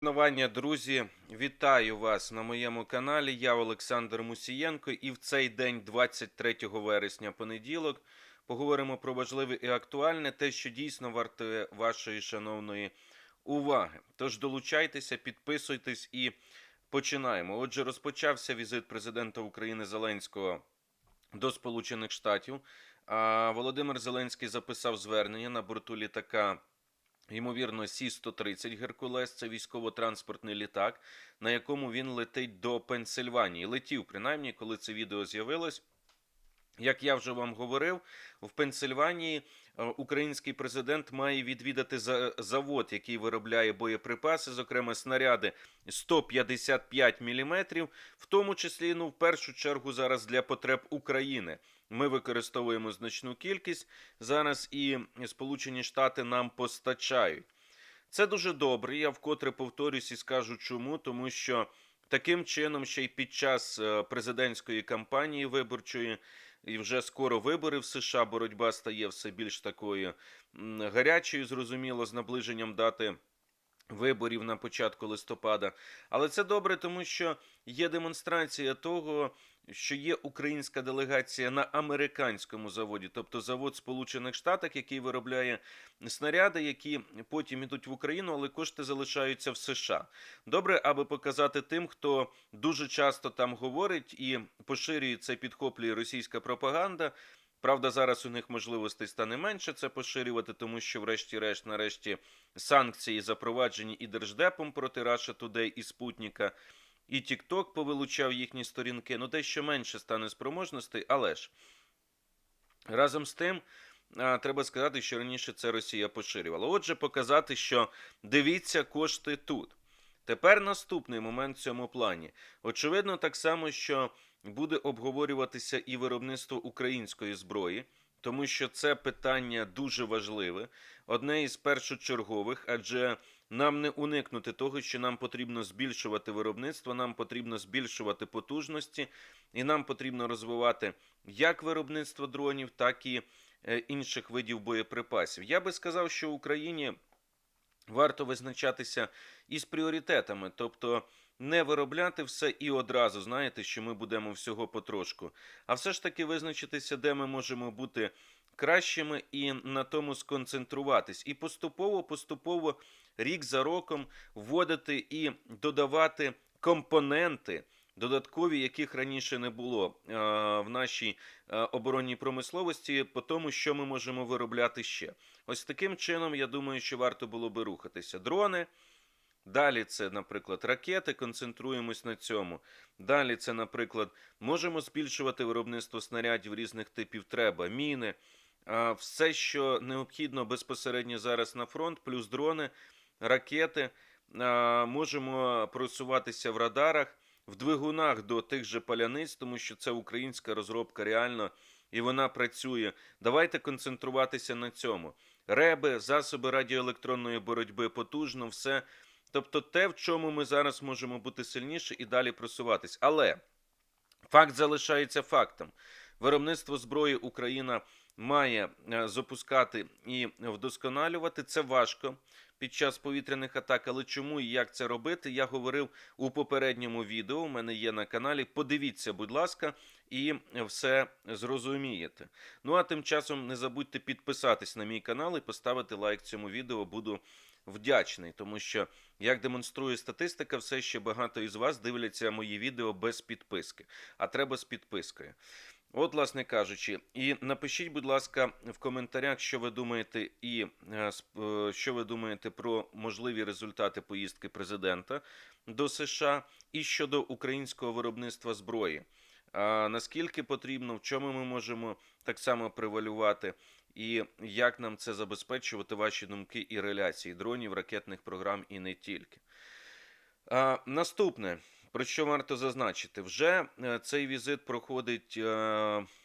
Шанування, друзі, вітаю вас на моєму каналі. Я Олександр Мусієнко, і в цей день, 23 вересня, понеділок, поговоримо про важливе і актуальне, те, що дійсно вартує вашої шановної уваги. Тож долучайтеся, підписуйтесь і починаємо. Отже, розпочався візит президента України Зеленського до Сполучених Штатів. А Володимир Зеленський записав звернення на борту літака. Ймовірно, Сі-130 Геркулес це військово-транспортний літак, на якому він летить до Пенсильванії. Летів, принаймні, коли це відео з'явилось. Як я вже вам говорив, в Пенсильванії е, український президент має відвідати за- завод, який виробляє боєприпаси, зокрема снаряди 155 мм, в тому числі, ну, в першу чергу, зараз для потреб України. Ми використовуємо значну кількість зараз, і Сполучені Штати нам постачають. Це дуже добре. Я вкотре повторюсь і скажу чому, тому що таким чином, ще й під час е, президентської кампанії виборчої, і вже скоро вибори в США, боротьба стає все більш такою гарячою, зрозуміло, з наближенням дати. Виборів на початку листопада, але це добре, тому що є демонстрація того, що є українська делегація на американському заводі, тобто завод Сполучених Штатів, який виробляє снаряди, які потім йдуть в Україну, але кошти залишаються в США. Добре, аби показати тим, хто дуже часто там говорить і поширює це, підхоплює російська пропаганда. Правда, зараз у них можливостей стане менше це поширювати, тому що, врешті-решт, нарешті, санкції запроваджені і держдепом проти Russia Today і Спутника. І TikTok повилучав їхні сторінки. Ну, дещо менше стане спроможностей, але ж разом з тим. Треба сказати, що раніше це Росія поширювала. Отже, показати, що дивіться кошти тут. Тепер наступний момент в цьому плані. Очевидно, так само, що буде обговорюватися і виробництво української зброї, тому що це питання дуже важливе, одне із першочергових, адже нам не уникнути того, що нам потрібно збільшувати виробництво, нам потрібно збільшувати потужності, і нам потрібно розвивати як виробництво дронів, так і е, інших видів боєприпасів. Я би сказав, що Україні варто визначатися із пріоритетами, тобто не виробляти все і одразу, знаєте, що ми будемо всього потрошку, а все ж таки визначитися, де ми можемо бути кращими і на тому сконцентруватись. І поступово, поступово, рік за роком вводити і додавати компоненти. Додаткові, яких раніше не було е, в нашій е, оборонній промисловості, по тому, що ми можемо виробляти ще. Ось таким чином, я думаю, що варто було би рухатися. Дрони. Далі це, наприклад, ракети, концентруємось на цьому. Далі це, наприклад, можемо збільшувати виробництво снарядів різних типів треба, міни, все, що необхідно безпосередньо зараз на фронт, плюс дрони, ракети. Можемо просуватися в радарах, в двигунах до тих же паляниць, тому що це українська розробка реально і вона працює. Давайте концентруватися на цьому. Реби, засоби радіоелектронної боротьби, потужно, все. Тобто те, в чому ми зараз можемо бути сильніші і далі просуватись. Але факт залишається фактом. Виробництво зброї Україна має е, запускати і вдосконалювати. Це важко під час повітряних атак. Але чому і як це робити? Я говорив у попередньому відео. У мене є на каналі. Подивіться, будь ласка, і все зрозумієте. Ну а тим часом не забудьте підписатись на мій канал і поставити лайк цьому відео. Буду вдячний, тому що, як демонструє статистика, все ще багато із вас дивляться мої відео без підписки, а треба з підпискою. От, власне кажучи, і напишіть, будь ласка, в коментарях, що ви думаєте, і е, е, що ви думаєте про можливі результати поїздки президента до США і щодо українського виробництва зброї. А наскільки потрібно, в чому ми можемо так само превалювати, і як нам це забезпечувати ваші думки і реляції дронів, ракетних програм і не тільки. А, наступне, про що варто зазначити, вже е, цей візит проходить е,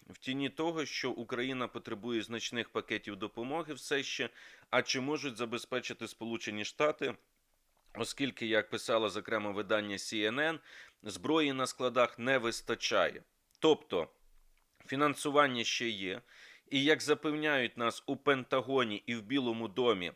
в тіні того, що Україна потребує значних пакетів допомоги все ще. А чи можуть забезпечити Сполучені Штати, оскільки, як писало зокрема видання CNN, зброї на складах не вистачає. Тобто фінансування ще є, і як запевняють нас у Пентагоні і в Білому домі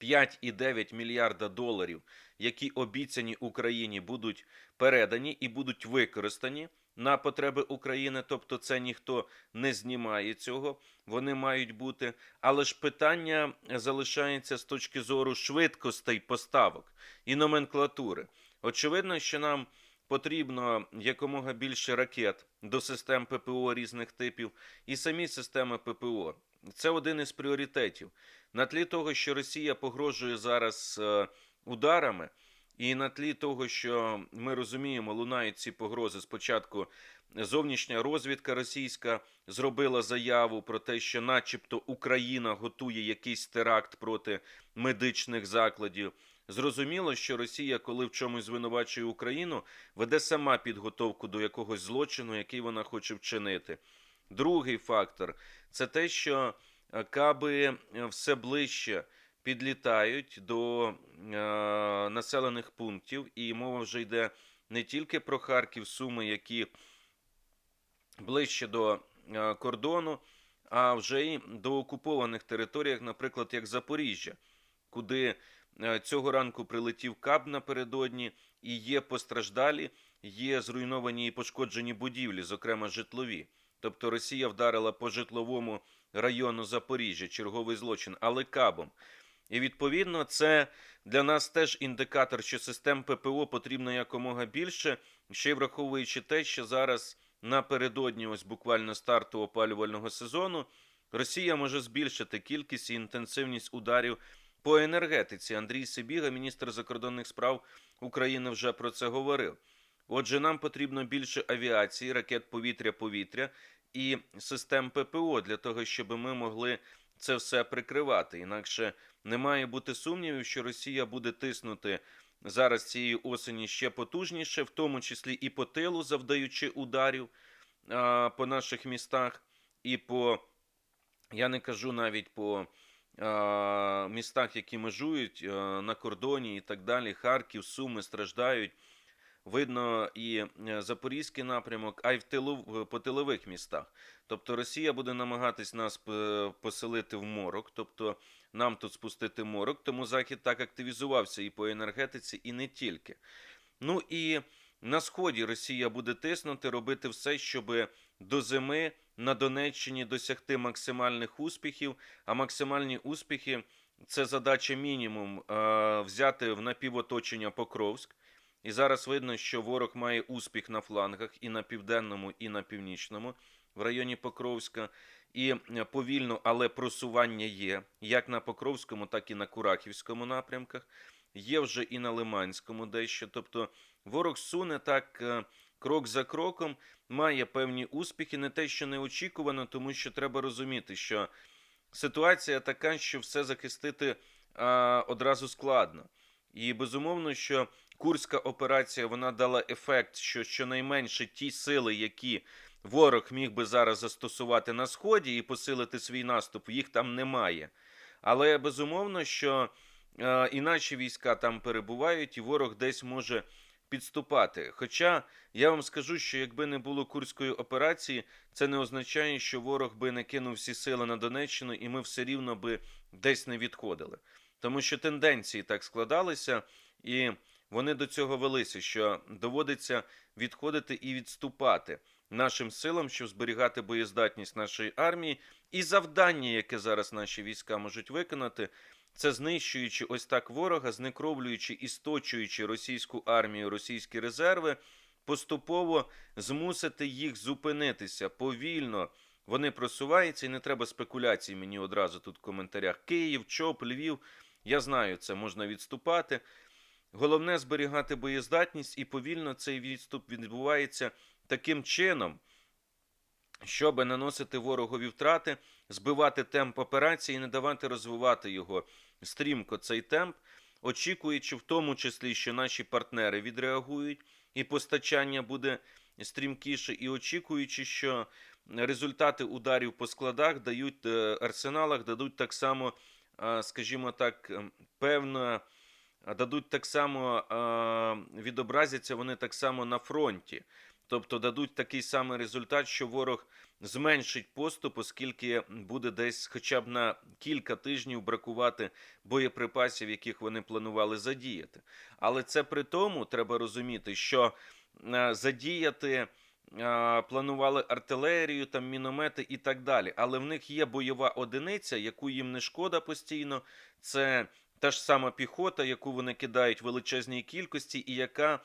5,9 мільярда доларів, які обіцяні Україні, будуть передані і будуть використані на потреби України. Тобто, це ніхто не знімає цього. Вони мають бути. Але ж питання залишається з точки зору швидкостей поставок і номенклатури. Очевидно, що нам потрібно якомога більше ракет до систем ППО різних типів і самі системи ППО. Це один із пріоритетів. На тлі того, що Росія погрожує зараз е, ударами, і на тлі того, що ми розуміємо, лунають ці погрози. Спочатку зовнішня розвідка російська зробила заяву про те, що, начебто, Україна готує якийсь теракт проти медичних закладів. Зрозуміло, що Росія, коли в чомусь звинувачує Україну, веде сама підготовку до якогось злочину, який вона хоче вчинити. Другий фактор це те, що е, каби е, все ближче підлітають до е, населених пунктів, і мова вже йде не тільки про Харків, Суми, які ближче до кордону, а вже й до окупованих територій, наприклад, як Запоріжжя, куди цього ранку прилетів каб напередодні, і є постраждалі, є зруйновані і пошкоджені будівлі, зокрема житлові. Тобто Росія вдарила по житловому району Запоріжжя, черговий злочин, але кабом. І відповідно це для нас теж індикатор, що систем ППО потрібно якомога більше, ще й враховуючи те, що зараз напередодні, ось буквально старту опалювального сезону, Росія може збільшити кількість і інтенсивність ударів по енергетиці. Андрій Сибіга, міністр закордонних справ України, вже про це говорив. Отже, нам потрібно більше авіації, ракет повітря-повітря і систем ППО для того, щоб ми могли це все прикривати. Інакше не має бути сумнівів, що Росія буде тиснути зараз цієї осені ще потужніше, в тому числі і по тилу, завдаючи ударів а, по наших містах, і по, я не кажу навіть по містах, які межують на кордоні і так далі. Харків, Суми страждають. Видно і е, Запорізький напрямок, а й в тилу по тилових містах. Тобто Росія буде намагатись нас поселити в морок, тобто нам тут спустити морок, тому Захід так активізувався і по енергетиці, і не тільки. Ну і на сході Росія буде тиснути, робити все, щоб до зими на Донеччині досягти максимальних успіхів. А максимальні успіхи це задача мінімум е, взяти в напівоточення Покровськ. І зараз видно, що ворог має успіх на флангах і на південному, і на північному в районі Покровська. І е, повільно, але просування є як на Покровському, так і на Курахівському напрямках. Є вже і на Лиманському дещо. Тобто ворог суне так е, крок за кроком, має певні успіхи, не те, що неочікувано, тому що треба розуміти, що ситуація така, що все захистити а, одразу складно. І безумовно, що Курська операція вона дала ефект, що щонайменше ті сили, які ворог міг би зараз застосувати на сході і посилити свій наступ, їх там немає. Але безумовно, що е, і наші війська там перебувають, і ворог десь може підступати. Хоча я вам скажу, що якби не було курської операції, це не означає, що ворог би не кинув всі сили на Донеччину, і ми все рівно би десь не відходили. Тому що тенденції так складалися, і вони до цього велися, що доводиться відходити і відступати нашим силам, щоб зберігати боєздатність нашої армії, і завдання, яке зараз наші війська можуть виконати, це знищуючи ось так ворога, знекровлюючи і сточуючи російську армію, російські резерви, поступово змусити їх зупинитися повільно. Вони просуваються, і не треба спекуляцій мені одразу тут в коментарях. Київ, ЧОП, Львів. Я знаю, це можна відступати. Головне зберігати боєздатність, і повільно цей відступ відбувається таким чином, щоб наносити ворогові втрати, збивати темп операції і не давати розвивати його стрімко цей темп, очікуючи в тому числі, що наші партнери відреагують, і постачання буде стрімкіше, і очікуючи, що результати ударів по складах дають е, арсеналах, дадуть так само, скажімо так, ем, певно. Дадуть так само, відобразяться вони так само на фронті. тобто дадуть такий самий результат, що ворог зменшить поступ, оскільки буде десь хоча б на кілька тижнів бракувати боєприпасів, яких вони планували задіяти. Але це при тому треба розуміти, що е, задіяти планували артилерію, там міномети і так далі. Але в них є бойова одиниця, яку їм не шкода постійно. Це та ж сама піхота, яку вони кидають в величезній кількості, і яка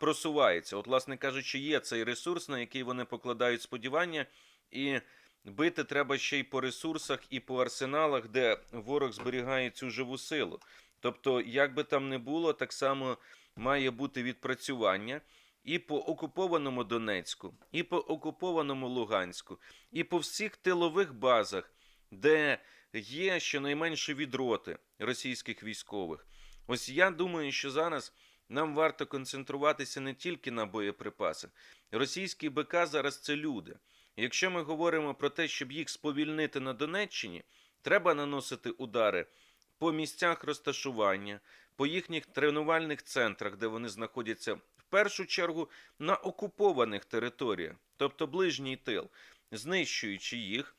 просувається. От, власне кажучи, є цей ресурс, на який вони покладають сподівання, і бити треба ще й по ресурсах, і по арсеналах, де ворог зберігає цю живу силу. Тобто, як би там не було, так само має бути відпрацювання і по окупованому Донецьку, і по окупованому Луганську, і по всіх тилових базах, де є щонайменше відроти російських військових. Ось я думаю, що зараз нам варто концентруватися не тільки на боєприпасах. Російські БК зараз це люди. Якщо ми говоримо про те, щоб їх сповільнити на Донеччині, треба наносити удари по місцях розташування, по їхніх тренувальних центрах, де вони знаходяться першу чергу на окупованих територіях, тобто ближній тил, знищуючи їх.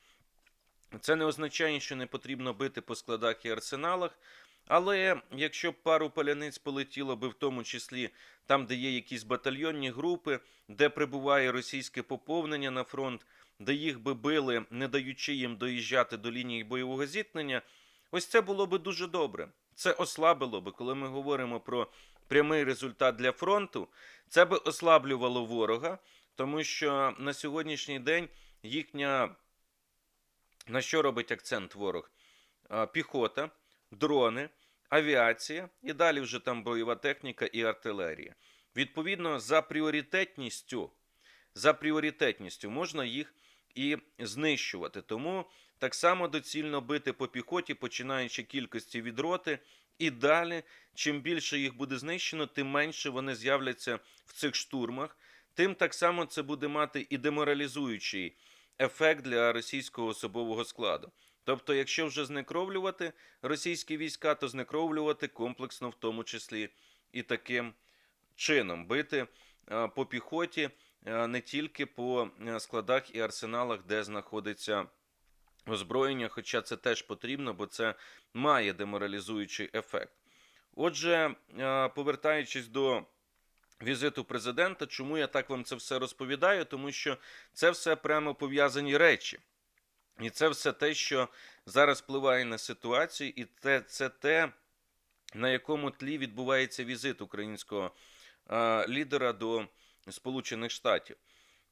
Це не означає, що не потрібно бити по складах і арсеналах. Але якщо б пару паляниць полетіло би в тому числі там, де є якісь батальйонні групи, де прибуває російське поповнення на фронт, де їх би били, не даючи їм доїжджати до лінії бойового зіткнення, ось це було би дуже добре. Це ослабило би, коли ми говоримо про прямий результат для фронту, це би ослаблювало ворога, тому що на сьогоднішній день їхня на що робить акцент ворог? Піхота, дрони, авіація і далі вже там бойова техніка і артилерія. Відповідно, за пріоритетністю, за пріоритетністю можна їх і знищувати. Тому так само доцільно бити по піхоті, починаючи кількості від роти, і далі, чим більше їх буде знищено, тим менше вони з'являться в цих штурмах. Тим так само це буде мати і деморалізуючий ефект для російського особового складу. Тобто, якщо вже знекровлювати російські війська, то знекровлювати комплексно, в тому числі і таким чином бити е, по піхоті е, не тільки по е, складах і арсеналах, де знаходиться озброєння, хоча це теж потрібно, бо це має деморалізуючий ефект. Отже, е, повертаючись до візиту президента, чому я так вам це все розповідаю? Тому що це все прямо пов'язані речі. І це все те, що зараз впливає на ситуацію, і це, це те, на якому тлі відбувається візит українського е, лідера до Сполучених Штатів.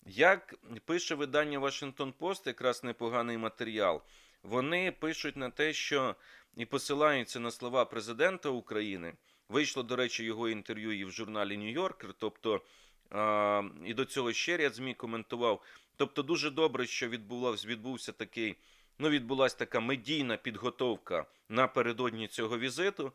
Як пише видання Washington Post, якраз непоганий матеріал, вони пишуть на те, що і посилаються на слова президента України. Вийшло, до речі, його інтерв'ю і в журналі Нью-Йоркер, тобто а, і до цього ще ряд ЗМІ коментував. Тобто, дуже добре, що відбувався, відбувся такий, ну, відбулася така медійна підготовка напередодні цього візиту,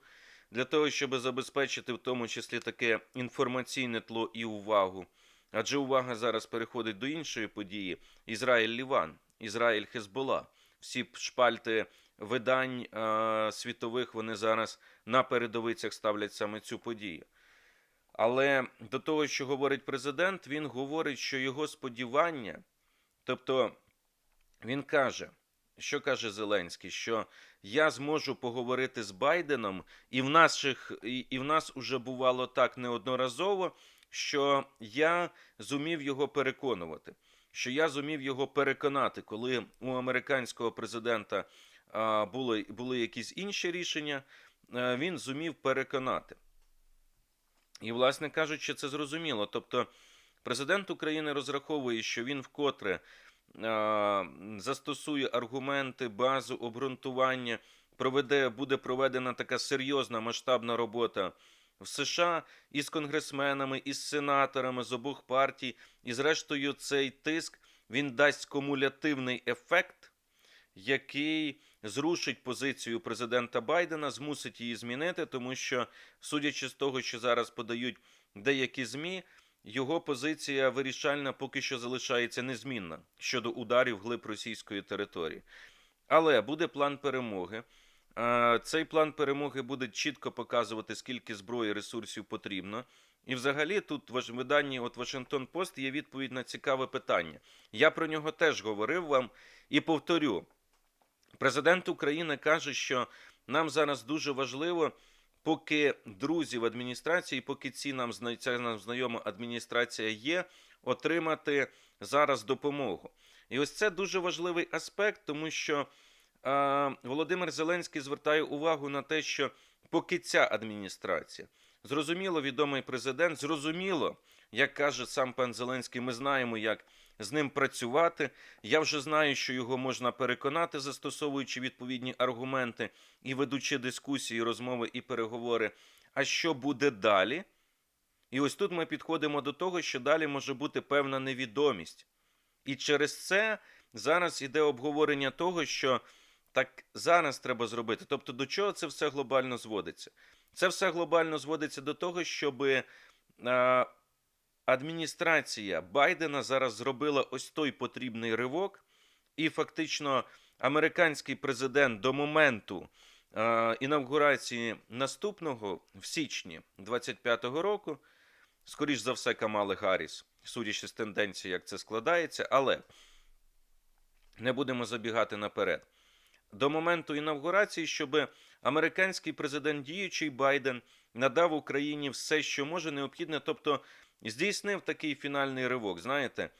для того, щоб забезпечити в тому числі таке інформаційне тло і увагу. Адже увага зараз переходить до іншої події: Ізраїль-Ліван, Ізраїль-Хезбола. Всі шпальти видань е, світових вони зараз на передовицях ставлять саме цю подію. Але до того, що говорить президент, він говорить, що його сподівання, тобто він каже, що каже Зеленський, що я зможу поговорити з Байденом, і в наших, і, і в нас уже бувало так неодноразово, що я зумів його переконувати, що я зумів його переконати, коли у американського президента були, були якісь інші рішення, він зумів переконати. І, власне кажучи, це зрозуміло. Тобто, президент України розраховує, що він вкотре застосує аргументи, базу, обґрунтування, проведе, буде проведена така серйозна масштабна робота в США із конгресменами, із сенаторами з обох партій, і, зрештою, цей тиск він дасть кумулятивний ефект, який зрушить позицію президента Байдена, змусить її змінити, тому що, судячи з того, що зараз подають деякі ЗМІ, його позиція вирішальна поки що залишається незмінна щодо ударів глиб російської території. Але буде план перемоги. Е, Цей план перемоги буде чітко показувати, скільки зброї ресурсів потрібно. І взагалі тут в виданні от Вашингтон Пост є відповідь на цікаве питання. Я про нього теж говорив вам і повторю. Президент України каже, що нам зараз дуже важливо, поки друзі в адміністрації, поки ці нам ця нам знайома адміністрація є, отримати зараз допомогу. І ось це дуже важливий аспект, тому що Володимир Зеленський звертає увагу на те, що поки ця адміністрація, зрозуміло, відомий президент, зрозуміло, як каже сам пан Зеленський, ми знаємо, як з ним працювати. Я вже знаю, що його можна переконати, застосовуючи відповідні аргументи і ведучи дискусії, розмови і переговори. А що буде далі? І ось тут ми підходимо до того, що далі може бути певна невідомість. І через це зараз іде обговорення того, що так зараз треба зробити. Тобто, до чого це все глобально зводиться? Це все глобально зводиться до того, щоб е, адміністрація Байдена зараз зробила ось той потрібний ривок, і фактично американський президент до моменту е, інавгурації наступного в січні 25-го року, скоріш за все, Камали Гарріс, судячи з тенденції, як це складається, але не будемо забігати наперед. До моменту інавгурації, щоб американський президент діючий Байден надав Україні все, що може, необхідне, тобто здійснив такий фінальний ривок, знаєте,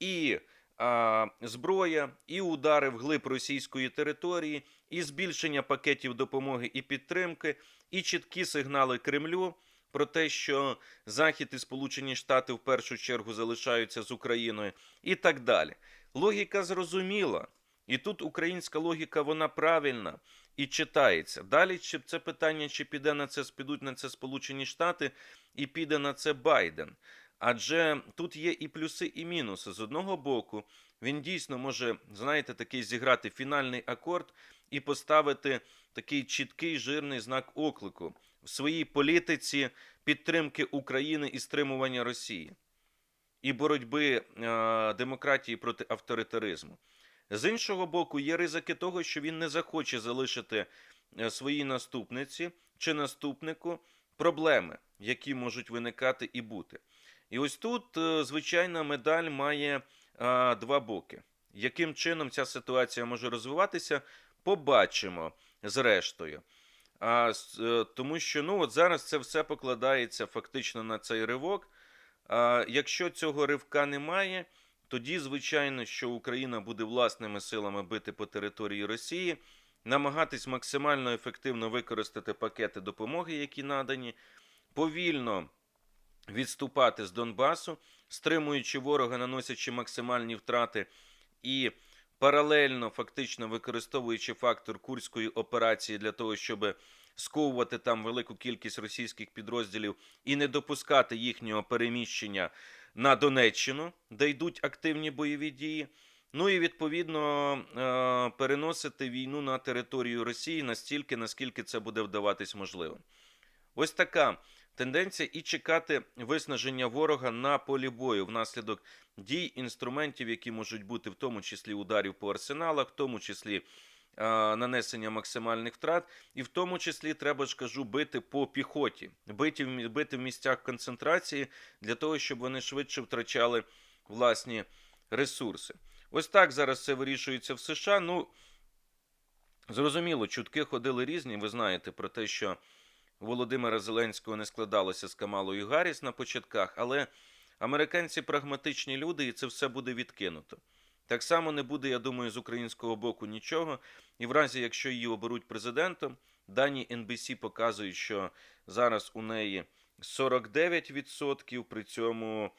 і а, зброя, і удари вглиб російської території, і збільшення пакетів допомоги і підтримки, і чіткі сигнали Кремлю про те, що Захід і Сполучені Штати в першу чергу залишаються з Україною, і так далі. Логіка зрозуміла. І тут українська логіка, вона правильна і читається. Далі чи це питання, чи піде на це, підуть на це Сполучені Штати, і піде на це Байден. Адже тут є і плюси, і мінуси. З одного боку, він дійсно може, знаєте, такий зіграти фінальний акорд і поставити такий чіткий жирний знак оклику в своїй політиці підтримки України і стримування Росії, і боротьби е, демократії проти авторитаризму. З іншого боку, є ризики того, що він не захоче залишити е, своїй наступниці чи наступнику проблеми, які можуть виникати і бути. І ось тут, е, звичайна медаль має а, два боки. Яким чином ця ситуація може розвиватися, побачимо зрештою. А, е, тому що ну, от зараз це все покладається фактично на цей ривок. А, якщо цього ривка немає, тоді, звичайно, що Україна буде власними силами бити по території Росії, намагатись максимально ефективно використати пакети допомоги, які надані, повільно відступати з Донбасу, стримуючи ворога, наносячи максимальні втрати і паралельно, фактично використовуючи фактор курської операції для того, щоб сковувати там велику кількість російських підрозділів і не допускати їхнього переміщення на Донеччину, де йдуть активні бойові дії. Ну і відповідно е, переносити війну на територію Росії настільки, наскільки це буде вдаватись можливим. Ось така тенденція і чекати виснаження ворога на полі бою внаслідок дій інструментів, які можуть бути в тому числі ударів по арсеналах, в тому числі нанесення максимальних втрат, і в тому числі треба ж кажу бити по піхоті, бити, бити в місцях концентрації для того, щоб вони швидше втрачали власні ресурси. Ось так зараз це вирішується в США. Ну зрозуміло, чутки ходили різні. Ви знаєте про те, що Володимира Зеленського не складалося з Камалою Гарріс на початках, але американці прагматичні люди, і це все буде відкинуто. Так само не буде, я думаю, з українського боку нічого. І в разі, якщо її оберуть президентом, дані NBC показують, що зараз у неї 49%, при цьому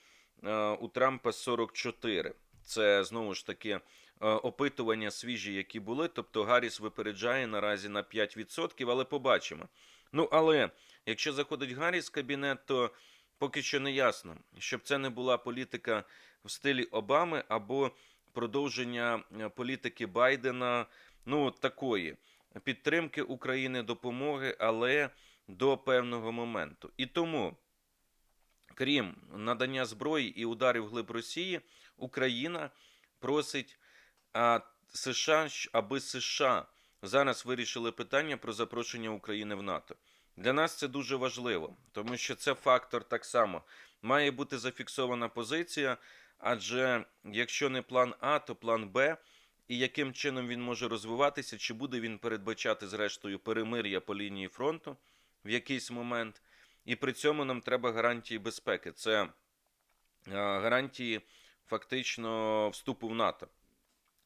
е, у Трампа 44%. Це знову ж таки е, опитування свіжі, які були. Тобто Гарріс випереджає наразі на 5%, але побачимо. Ну, але якщо заходить Гарріс в кабінет, то поки що не ясно, щоб це не була політика в стилі Обами або продовження е, політики Байдена, ну такої підтримки України, допомоги, але до певного моменту. І тому, крім надання зброї і ударів глиб Росії, Україна просить США, аби США зараз вирішили питання про запрошення України в НАТО. Для нас це дуже важливо, тому що це фактор так само. Має бути зафіксована позиція, адже якщо не план А, то план Б, і яким чином він може розвиватися, чи буде він передбачати зрештою перемир'я по лінії фронту в якийсь момент. І при цьому нам треба гарантії безпеки. Це е, гарантії фактично вступу в НАТО.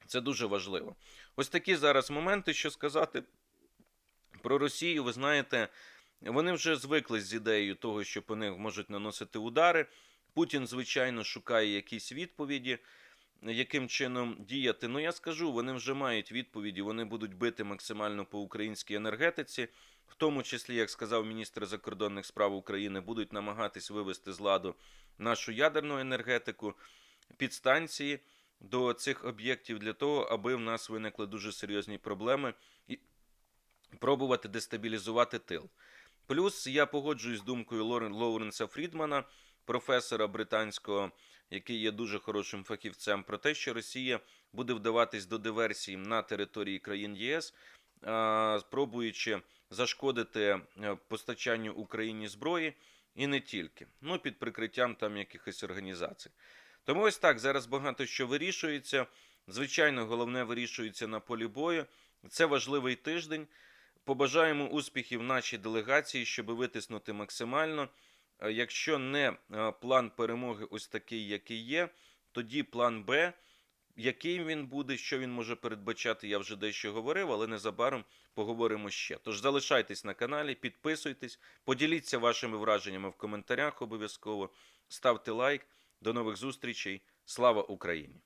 Це дуже важливо. Ось такі зараз моменти, що сказати про Росію. Ви знаєте, вони вже звикли з ідеєю того, що по них можуть наносити удари. Путін, звичайно, шукає якісь відповіді, яким чином діяти. Ну я скажу, вони вже мають відповіді, вони будуть бити максимально по українській енергетиці, в тому числі, як сказав міністр закордонних справ України, будуть намагатись вивести з ладу нашу ядерну енергетику, підстанції до цих об'єктів для того, аби в нас виникли дуже серйозні проблеми і пробувати дестабілізувати тил. Плюс я погоджуюсь з думкою Лорен- Лоуренса Фрідмана, професора британського, який є дуже хорошим фахівцем, про те, що Росія буде вдаватись до диверсій на території країн ЄС, спробуючи зашкодити е, постачанню Україні зброї і не тільки, ну під прикриттям там якихось організацій. Тому ось так зараз багато що вирішується. Звичайно, головне вирішується на полі бою. Це важливий тиждень. Побажаємо успіхів нашій делегації, щоб витиснути максимально. Е, Якщо не е, план перемоги ось такий, який є, тоді план Б, яким він буде, що він може передбачати, я вже дещо говорив, але незабаром поговоримо ще. Тож залишайтесь на каналі, підписуйтесь, поділіться вашими враженнями в коментарях обов'язково, ставте лайк. До нових зустрічей. Слава Україні!